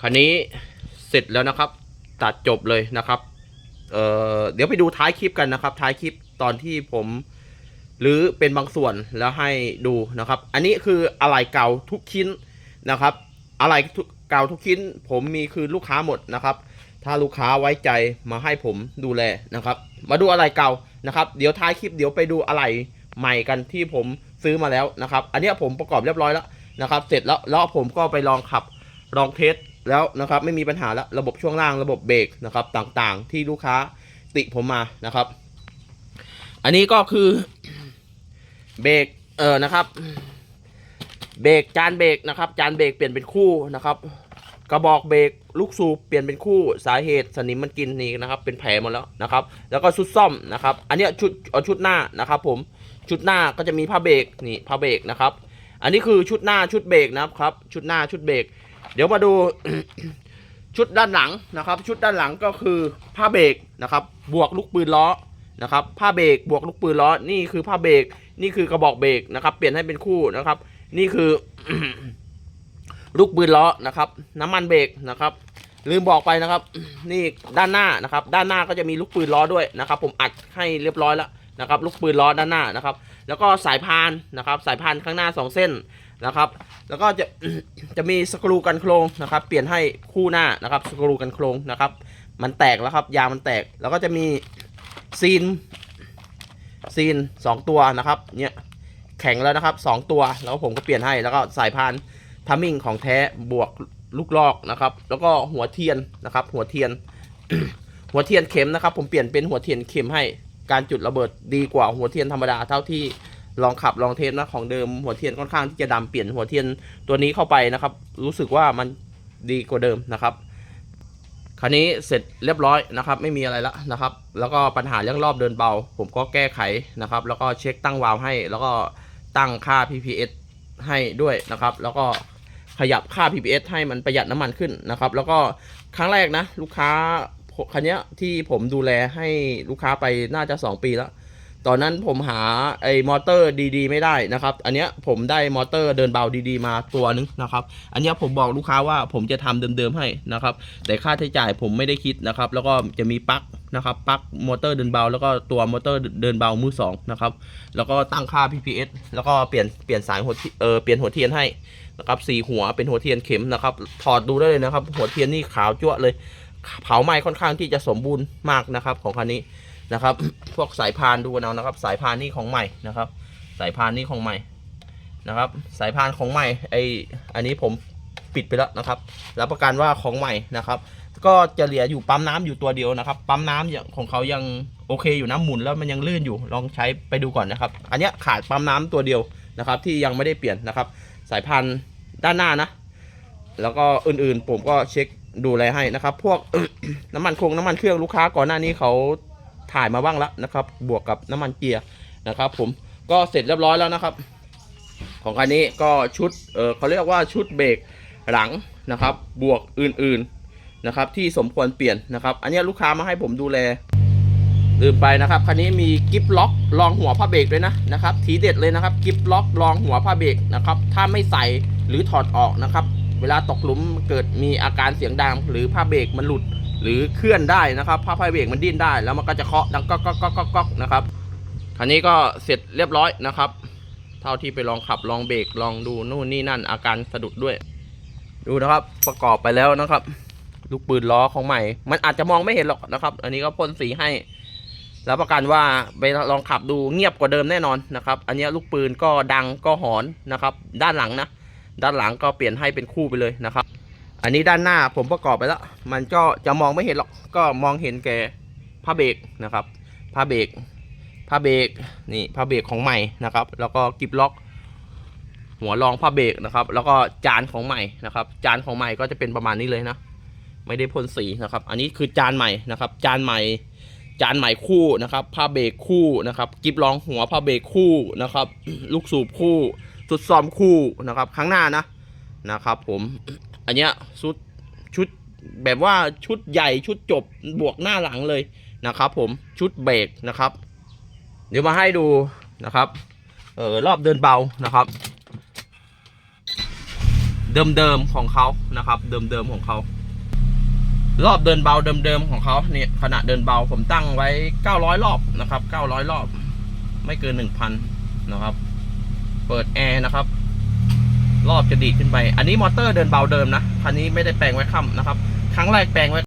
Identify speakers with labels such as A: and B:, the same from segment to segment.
A: คันนี้เสร็จแล้วนะครับ ตัดจบเลยนะครับ เอ่อเดี๋ยวไปดูท้ายคลิปกันนะครับ ท้ายคลิปตอนที่ผมหรือเป็นบางส่วนแล้วให้ดูนะครับ อันนี้คืออะไรเก่าทุกชิ้นนะครับ อะไรเก่าทุกชิ้น ผมมีคือลูกค้าหมดนะครับ ถ้าลูกค้าไว้ใจมาให้ผมดูแลนะครับ มาดูอะไรเก่านะครับ เดี๋ยวท้ายคลิปเดี๋ยวไปดูอะไรใหม่กันที่ผมซื้อมาแล้วนะครับ อันนี้ผมประกอบเรียบร้อยแล้วนะครับ เสร็จแล้วแล้วผมก็ไปลองขับลองเทส แล้วนะครับไม่มีปัญหาแล้วระบบช่วงล่างระบบเบรกนะครับต่างๆ ที่ลูกค้าติผมมานะครับ อันนี้ก็คือเบรกเออนะครับเบรกจานเบรกนะครับ จานเบรกเปลี่ยนเป็นคู่นะครับกระบอกเบรกลูกสูบเปลี่ยนเป็นคู่สาเหตุสนิมมันกินนี่นะครับ เป็นแผลหมดแล้วนะครับ แล้วก็ชุดซ่อมนะครับ อันนี้ชุดเอาชุดหน้านะครับ ผมชุดหน้าก็จะมีผ้าเบรกนี่ผ้าเบรกนะครับ อันนี้คือชุดหน้าชุดเบรกนะครับ ชุดหน้าชุดเบรก เดี๋ยวมาดูชุดด้านหลังนะครับ ชุดด้านหลังก็คือผ้าเบรกนะครับ บวกลูกปืนล้อนะครับ ผ้าเบรกบวกลูกปืนล้อ นี่คือผ้าเบรกนี่คือกระบอกเบรกนะครับ เปลี่ยนให้เป็นคู่นะครับ นี่คือ ลูกปืนล้อนะครับ น้ำมันเบรกนะครับ ลืมบอกไปนะครับ นี่ด้านหน้านะครับ ด้านหน้าก็จะมีลูกปืนล้อด้วยนะครับ ผมอัดให้เรียบร้อยแล้วนะครับ ลูกปืนล้อด้านหน้านะครับ แล้วก็สายพานนะครับสายพานข้างหน้าสองเส้นนะครับ แล้วก็จะจะมีสกรูกันโครงนะครับ เปลี่ยนให้คู่หน้านะครับสกรูกันโครงนะครับ มันแตกแล้วครับยางมันแตกแล้วก็จะมีซีนซีนสองตัวนะครับเนี่ยแข็งแล้วนะครับสองตัวแล้วผมก็เปลี่ยนให้แล้วก็สายพานทัมมิ่งของแท้บวกลูกลอกนะครับ แล้วก็หัวเทียนนะครับ หัวเทียน หัวเทียนเข็มนะครับ ผมเปลี่ยนเป็นหัวเทียนเข็มให้ การจุดระเบิดดีกว่าหัวเทียนธรรมดาเท่าที่ลองขับลองเทสนะของเดิมหัวเทียนค่อนข้างที่จะดำเปลี่ยนหัวเทียนตัวนี้เข้าไปนะครับ รู้สึกว่ามันดีกว่าเดิมนะครับคราวนี้เสร็จเรียบร้อยนะครับ ไม่มีอะไรแล้วนะครับ แล้วก็ปัญหาเรื่องรอบเดินเบา ผมก็แก้ไขนะครับ แล้วก็เช็คตั้งวาล์วให้ แล้วก็ตั้งค่า PPS ให้ด้วยนะครับ แล้วก็ขยับค่า PPS ให้มันประหยัดน้ำมันขึ้นนะครับ แล้วก็ครั้งแรกนะ ลูกค้า คันนี้ที่ผมดูแลให้ลูกค้าไปน่าจะ 2 ปีแล้ว ตอนนั้นผมหาไอ้มอเตอร์ดีๆ ไม่ได้นะครับ อันเนี้ยผมได้มอเตอร์เดินเบาดีๆ มาตัวนึงนะครับ อันเนี้ยผมบอกลูกค้าว่าผมจะทำเดิมๆให้นะครับ แต่ค่าใช้จ่ายผมไม่ได้คิดนะครับ แล้วก็จะมีปลั๊กนะครับปลั๊กมอเตอร์เดินเบา แล้วก็ตัวมอเตอร์เดินเบามือสองนะครับ แล้วก็ตั้งค่า PPS แล้วก็เปลี่ยนเปลี่ยนสายหัวเทีเออเปลี่ยนหัวเทียนให้นะครับสี่หัวเป็นหัวเทียนเข็มนะครับ ถอดดูได้เลยนะครับ หัวเทียนนี่ขาวจั่วเลย เผาไหม้ค่อนข้างที่จะสมบูรณ์มากนะครับของคันนี้นะครับ พวกสายพานดูนเอานะครับ สายพานนี่ของใหม่นะครับ สายพานนี่ของใหม่นะครับ สายพานของใหม่ไออันนี้ผมปิดไปแล้วนะครับรับประกันว่าของใหม่นะครับ ก็จะเหลืออยู่ปั๊มน้ำอยู่ตัวเดียวนะครับ ปั๊มน้ำอย่างของเขายังโอเคอยู่นะหมุนแล้วมันยังลื่นอยู่ลองใช้ไปดูก่อนนะครับ อันนี้ขาดปั๊มน้ำตัวเดียวนะครับ ที่ยังไม่ได้เปลี่ยนนะครับ สายพันธุ์ด้านหน้านะ แล้วก็อื่นๆผมก็เช็ค ดูแลให้นะครับ พวกน้ำมันโครงน้ำมันเครื่องลูกค้าก่อนหน้านี้เขาถ่ายมาบ้างแล้วนะครับ บวกกับน้ำมันเกียร์นะครับ ผมก็เสร็จเรียบร้อยแล้วนะครับ ของคันนี้ก็ชุดเออเขาเรียกว่าชุดเบรกหลังนะครับ บวกอื่นๆนะครับ ที่สมควรเปลี่ยนนะครับ อันนี้ลูกค้ามาให้ผมดูแลลืมไปนะครับคันนี้มีกิฟล็อกรองหัวผ้าเบรกด้วยนะนะครับ ทีเด็ดเลยนะครับกิฟล็อกรองหัวผ้าเบรกนะครับ ถ้าไม่ใส่หรือถอดออกนะครับ เวลาตกหลุมเกิดมีอาการเสียงดัง หรือผ้าเบรกมันหลุดหรือเคลื่อนได้นะครับผ้าผ้าเบรกมันดิ้นได้ แล้วมันก็จะเคาะดังก๊อกก๊อกก๊อกก๊อกนะครับคันนี้ก็เสร็จเรียบร้อยนะครับ เท่าที่ไปลองขับลองเบรกลองดูนู่นนี่นั่นอาการสะดุดด้วย ดูนะครับประกอบไปแล้วนะครับ ลูกปืนล้อของใหม่ มันอาจจะมองไม่เห็นหรอกนะครับ อันนี้ก็พ่นสีให้รับประกันว่าไปลองขับดูเงียบกว่าเดิมแน่นอนนะครับ อันนี้ลูกปืนก็ดังก็หอนนะครับ ด้านหลังนะ ด้านหลังก็เปลี่ยนให้เป็นคู่ไปเลยนะครับ อันนี้ด้านหน้าผมประกอบไปแล้ว มันก็จะมองไม่เห็นหรอก ก็มองเห็นแก่ผ้าเบรกนะครับผ้าเบรกผ้าเบรกนี่ผ้าเบรกของใหม่นะครับ แล้วก็กิบล็อก หัวรองผ้าเบรกนะครับ แล้วก็จานของใหม่นะครับ จานของใหม่ก็จะเป็นประมาณนี้เลยนะ ไม่ได้พ่นสีนะครับ อันนี้คือจานใหม่นะครับ จานใหม่ จานใหม่คู่นะครับผ้าเบรกคู่นะครับ กิบรองหัวผ้าเบรกคู่นะครับ ลูกสูบคู่ สุดซ้อมคู่นะครับข้างหน้านะนะครับผมอันเนี้ยชุดชุดแบบว่าชุดใหญ่ชุดจบบวกหน้าหลังเลยนะครับ ผมชุดเบรกนะครับ เดี๋ยวมาให้ดูนะครับเออรอบเดินเบานะครับ เดิมๆของเขานะครับ เดิมๆของเขารอบเดินเบาเดิมๆของเขาเนี่ยขณะเดินเบาผมตั้งไว้ 900 รอบนะครับ 900 รอบ ไม่เกิน 1,000 นะครับ เปิดแอร์นะครับ รอบจะดีดขึ้นไป อันนี้มอเตอร์เดินเบาเดิมนะ คันนี้ไม่ได้แปลงไว้ค่ำนะครับ ครั้งแรกแปลงไว้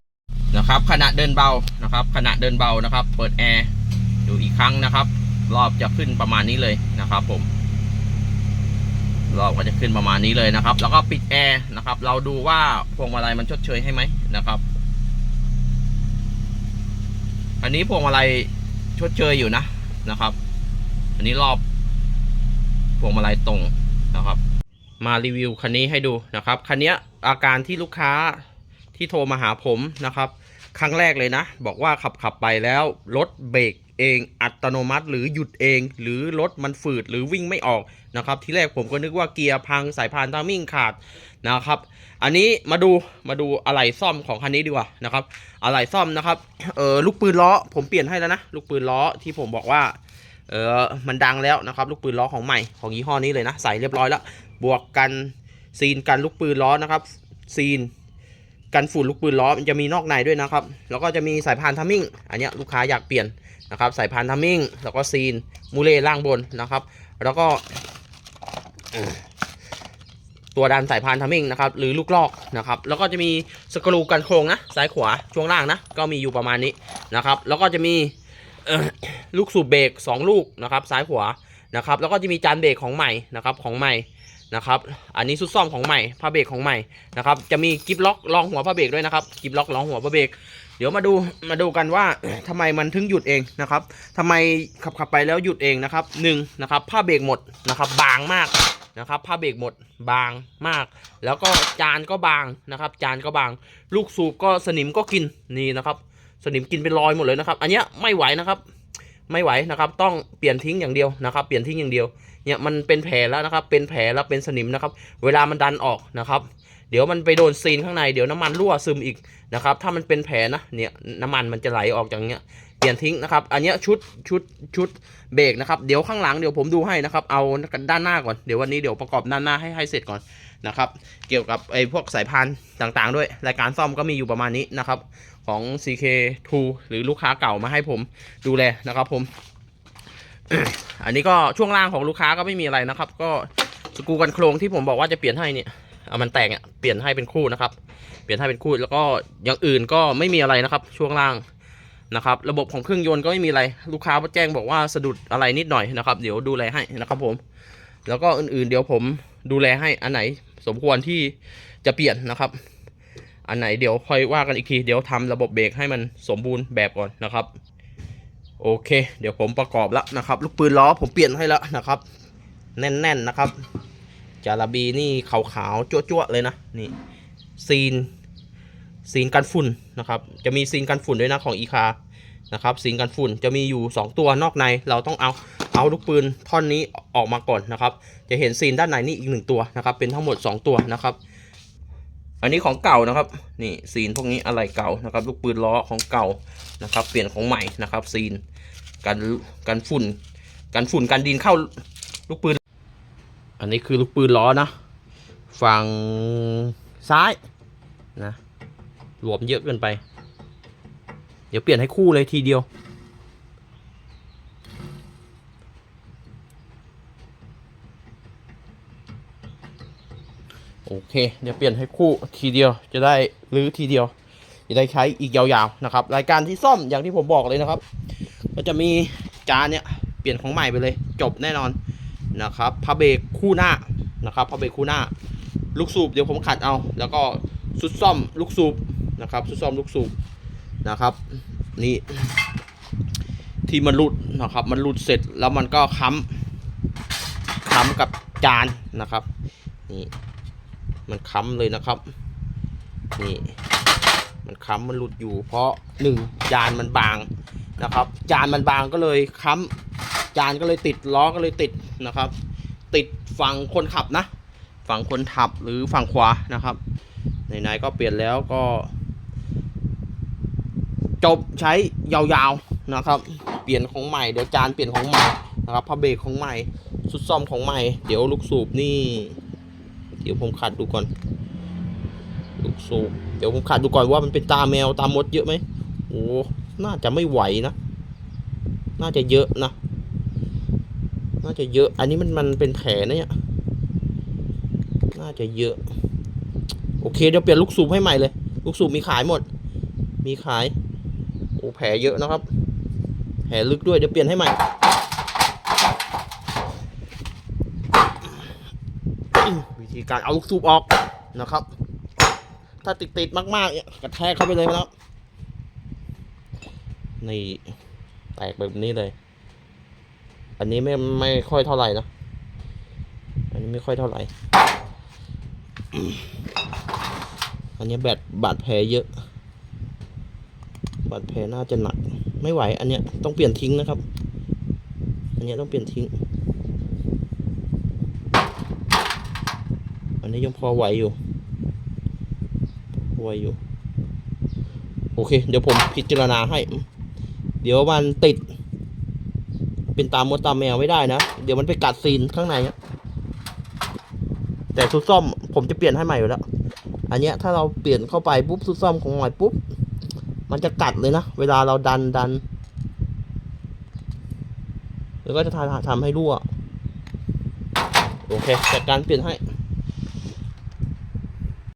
A: นะครับ ขณะเดินเบานะครับ ขณะเดินเบานะครับ เปิดแอร์ดูอีกครั้งนะครับ รอบจะขึ้นประมาณนี้เลยนะครับ ผม รอบก็จะขึ้นประมาณนี้เลยนะครับ แล้วก็ปิดแอร์นะครับ เราดูว่าพวงมาลัยมันชดเชยให้ไหมนะครับ อันนี้พวงมาลัยชดเชยอยู่นะนะครับ อันนี้รอบ พวงมาลัยตรงนะครับ มารีวิวคันนี้ให้ดูนะครับคันนี้อาการที่ลูกค้าที่โทรมาหาผมนะครับ ครั้งแรกเลยนะ บอกว่าขับขับไปแล้วรถเบรกเองอัตโนมัติหรือหยุดเอง หรือรถมันฝืดหรือวิ่งไม่ออกนะครับ ที่แรกผมก็นึกว่าเกียร์พังสายพานทามิ่งขาดนะครับ อันนี้มาดูมาดูอะไหล่ซ่อมของคันนี้ดีกว่านะครับอะไหล่ซ่อมนะครับเออลูกปืนล้อผมเปลี่ยนให้แล้วนะลูกปืนล้อที่ผมบอกว่า เออมันดังแล้วนะครับลูกปืนล้อของใหม่ของยี่ห้อนี้เลยนะใส่เรียบร้อยแล้วบวกกันซีนกันลูกปืนล้อนะครับซีนกันฝุ่นลูกปืนล้อมันจะมีนอกในด้วยนะครับ แล้วก็จะมีสายพานทัมมิ่ง อันนี้ลูกค้าอยากเปลี่ยนนะครับสายพานทัมมิ่ง แล้วก็ซีนมูเล่ล่างบนนะครับ แล้วก็ตัวดันสายพานทัมมิ่งนะครับหรือลูกลอกนะครับ แล้วก็จะมีสกรูกันโครงนะซ้ายขวาช่วงล่างนะก็มีอยู่ประมาณนี้นะครับ แล้วก็จะมี ลูกสูบเบรก2ลูกนะครับซ้ายขวานะครับแล้วก็จะมีจานเบรกของใหม่นะครับของใหม่นะครับอันนี้ซุดซ่อมของใหม่ผ้าเบรกของใหม่นะครับจะมีกิฟล็อกรองหัวผ้าเบรกด้วยนะครับกิฟล็อกรองหัวผ้าเบรกเดี๋ยวมาดูมาดูกันว่าทำไมมันถึงหยุดเองนะครับทำไมขับขับไปแล้วหยุดเองนะครับหนึ่งนะครับผ้าเบรกหมดนะครับบางมากนะครับผ้าเบรกหมดบางมาก แล้วก็จานก็บางนะครับ จานก็บาง ลูกสูบก็สนิมก็กินนี่นะครับ สนิมกินเป็นรอยหมดเลยนะครับ อันเนี้ยไม่ไหวนะครับ ไม่ไหวนะครับ ต้องเปลี่ยนทิ้งอย่างเดียวนะครับ เปลี่ยนทิ้งอย่างเดียว เนี่ยมันเป็นแผลแล้วนะครับ เป็นแผลแล้วเป็นสนิมนะครับ เวลามันดันออกนะครับเดี๋ยวมันไปโดนซีนข้างในเดี๋ยวน้ำมันรั่วซึมอีกนะครับ ถ้ามันเป็นแผลนะเนี่ยน้ำมันมันจะไหลออกจากเนี้ยเปลี่ยนทิ้งนะครับ อันเนี้ยชุดชุดชุดเบรกนะครับเดี๋ยวข้างหลังเดี๋ยวผมดูให้นะครับ เอาด้านหน้าก่อนเดี๋ยววันนี้เดี๋ยวประกอบด้านหน้าให้ให้เสร็จก่อนนะครับ เกี่ยวกับไอ้พวกสายพานต่างๆ ด้วยรายการซ่อมก็มีอยู่ประมาณนี้นะครับ ของ CK2 หรือลูกค้าเก่ามาให้ผมดูแลนะครับผม อันนี้ก็ช่วงล่างของลูกค้าก็ไม่มีอะไรนะครับ ก็สกูกันโครงที่ผมบอกว่าจะเปลี่ยนให้เนี่ยเอามันแตกเนี่ยเปลี่ยนให้เป็นคู่นะครับ เปลี่ยนให้เป็นคู่แล้วก็อย่างอื่นก็ไม่มีอะไรนะครับ ช่วงล่างนะครับ ระบบของเครื่องยนต์ก็ไม่มีอะไร ลูกค้าแจ้งบอกว่าสะดุดอะไรนิดหน่อยนะครับ เดี๋ยวดูแลให้นะครับผม แล้วก็อื่นๆ เดี๋ยวผมดูแลให้อันไหน สมควรที่จะเปลี่ยนนะครับ อันไหนเดี๋ยวค่อยว่ากันอีกที เดี๋ยวทำระบบเบรกให้มันสมบูรณ์แบบก่อนนะครับ โอเค เดี๋ยวผมประกอบแล้วนะครับ ลูกปืนล้อผมเปลี่ยนให้แล้วนะครับ แน่นๆนะครับ จาราบีนี่ขาวๆจั่วๆเลยนะนี่ซีนซีนกันฝุ่นนะครับ จะมีซีนกันฝุ่นด้วยนะของอีคานะครับซีนกันฝุ่นจะมีอยู่ 2 ตัวนอกในเราต้องเอาเอาลูกปืนท่อนนี้ออกมาก่อนนะครับ จะเห็นซีนด้านในนี่อีกหนึ่งตัวนะครับ เป็นทั้งหมด 2 ตัวนะครับ อันนี้ของเก่านะครับ นี่ซีนพวกนี้อะไรเก่านะครับ ลูกปืนล้อของเก่านะครับ เปลี่ยนของใหม่นะครับ ซีนกันกันฝุ่นกันฝุ่นกันดินเข้าลูกปืน อันนี้คือลูกปืนล้อนะฝั่งซ้ายนะรวมเยอะเกินไป เดี๋ยวเปลี่ยนให้คู่เลยทีเดียว โอเค เดี๋ยวเปลี่ยนให้คู่ทีเดียวจะได้รื้อทีเดียว จะได้ใช้อีกยาวๆนะครับ รายการที่ซ่อมอย่างที่ผมบอกเลยนะครับ ก็จะมีจานเนี่ยเปลี่ยนของใหม่ไปเลย จบแน่นอนนะครับพาเบรกคู่หน้านะครับพาเบรกคู่หน้า ลูกสูบเดี๋ยวผมขัดเอา แล้วก็สุดซ่อมลูกสูบนะครับสุดซ่อมลูกสูบนะครับ นี่ที่มันหลุดนะครับ มันหลุดเสร็จแล้วมันก็ค้ำค้ำกับจานนะครับนี่ มันค้ำเลยนะครับ นี่ มันค้ำมันหลุดอยู่ เพราะหนึ่งจานมันบางนะครับ จานมันบางก็เลยค้ำจานก็เลยติดล้อก็เลยติดนะครับ ติดฝั่งคนขับนะ ฝั่งคนขับหรือฝั่งขวานะครับไหนๆก็เปลี่ยนแล้วก็ จบใช้ยาวๆนะครับ เปลี่ยนของใหม่เดี๋ยวจานเปลี่ยนของใหม่นะครับพาเบรกของใหม่สุดซ่อมของใหม่ เดี๋ยวลูกสูบนี่ เดี๋ยวผมขัดดูก่อนลูกสูบเดี๋ยวผมขัดดูก่อนว่ามันเป็นตาแมวตามดเยอะไหมโอ้น่าจะไม่ไหวนะ น่าจะเยอะนะ น่าจะเยอะ อันนี้มันมันเป็นแผลนะเนี่ย น่าจะเยอะ โอเคเดี๋ยวเปลี่ยนลูกสูบให้ใหม่เลย ลูกสูบมีขายหมด มีขาย โอ้แผลเยอะนะครับ แผลลึกด้วยเดี๋ยวเปลี่ยนให้ใหม่ ธีการเอาลูกสูบออกนะครับ ถ้าติดติดๆมากๆเนี่ยกระแทกเข้าไปเลยนะครับนี่แตกแบบนี้เลย อันนี้ไม่ไม่ค่อยเท่าไหร่นะ อันนี้ไม่ค่อยเท่าไหร่ อันนี้แบดบาดแผลเยอะ บาดแผลน่าจะหนัก ไม่ไหว อันเนี้ยต้องเปลี่ยนทิ้งนะครับ อันเนี้ยต้องเปลี่ยนทิ้ง นนี้ยังพอไหวอยู่ไหวอยู่ โอเค เดี๋ยวผมพิจารณาให้ เดี๋ยวมันติด เป็นตามมดตามแมวไม่ได้นะ เดี๋ยวมันไปกัดซีนข้างในแต่ชุดซ่อมผมจะเปลี่ยนให้ใหม่อยู่แล้ว อันเนี้ยถ้าเราเปลี่ยนเข้าไปปุ๊บชุดซ่อมของใหม่ปุ๊บ มันจะกัดเลยนะ เวลาเราดันดันแล้วก็จะทำทำให้รั่ว โอเคจัดการเปลี่ยนให้